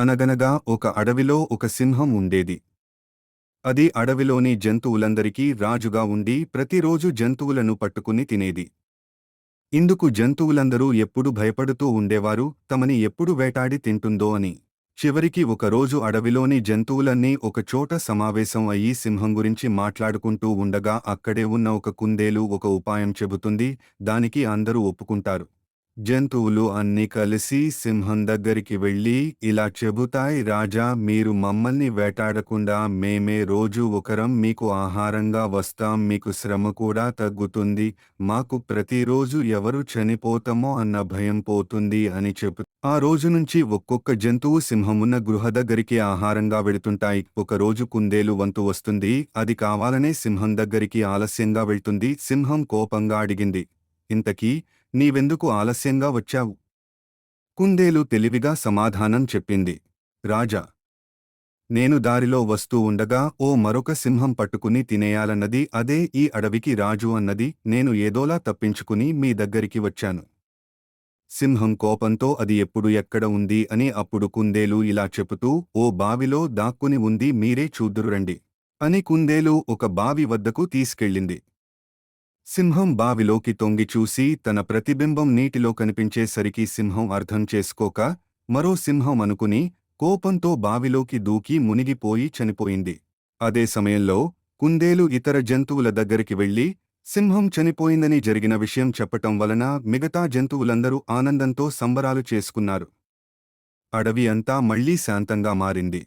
అనగనగా ఒక అడవిలో ఒక సింహం ఉండేది. అది అడవిలోని జంతువులందరికీ రాజుగా ఉండి ప్రతిరోజు జంతువులను పట్టుకుని తినేది. ఇందుకు జంతువులందరూ ఎప్పుడు భయపడుతూ ఉండేవారు తమని ఎప్పుడు వేటాడి తింటుందో అని. చివరికి ఒకరోజు అడవిలోని జంతువులన్నీ ఒకచోట సమావేశం అయ్యి సింహం గురించి మాట్లాడుకుంటూ ఉండగా అక్కడే ఉన్న ఒక కుందేలు ఒక ఉపాయం చెబుతుంది దానికి అందరూ ఒప్పుకుంటారు. జంతువులు అన్నీ కలిసి సింహం దగ్గరికి వెళ్ళి ఇలా చెబుతాయి రాజా మీరు మమ్మల్ని వేటాడకుండా మేమే రోజు ఒకరం మీకు ఆహారంగా వస్తాం మీకు శ్రమ కూడా తగ్గుతుంది మాకు ప్రతిరోజు ఎవరు చనిపోతామో అన్న భయం పోతుంది అని చెప్పు. ఆ రోజు నుంచి ఒక్కొక్క జంతువు సింహమున్న గృహ దగ్గరికి ఆహారంగా వెళుతుంటాయి. ఒకరోజు కుందేలు వంతు వస్తుంది. అది కావాలనే సింహం దగ్గరికి ఆలస్యంగా వెళ్తుంది. సింహం కోపంగా అడిగింది ఇంతకీ నీవెందుకు ఆలస్యంగా వచ్చావు? కుందేలు తెలివిగా సమాధానం చెప్పింది. రాజా! నేను దారిలో వస్తూ ఉండగా ఓ మరొక సింహం పట్టుకుని తినేయాలన్నది అదే ఈ అడవికి రాజు అన్నది నేను ఏదోలా తప్పించుకుని మీ దగ్గరికి వచ్చాను. సింహం కోపంతో అది ఎప్పుడు ఎక్కడ ఉంది అని అప్పుడు కుందేలు ఇలా చెబుతూ ఓ బావిలో దాక్కుని ఉంది మీరే చూద్దురురండి అని కుందేలు ఒక బావి వద్దకు తీసుకెళ్ళింది. సింహం బావిలోకి తొంగి చూసి తన ప్రతిబింబం నీటిలో కనిపించేసరికి సింహం అర్థం చేసుకోక మరో సింహం అనుకుని కోపంతో బావిలోకి దూకి మునిగిపోయి చనిపోయింది. అదే సమయంలో కుందేలు ఇతర జంతువుల దగ్గరికి వెళ్ళి సింహం చనిపోయిందని జరిగిన విషయం చెప్పటం వలన మిగతా జంతువులందరూ ఆనందంతో సంబరాలు చేసుకున్నారు. అడవి అంతా మళ్ళీ శాంతంగా మారింది.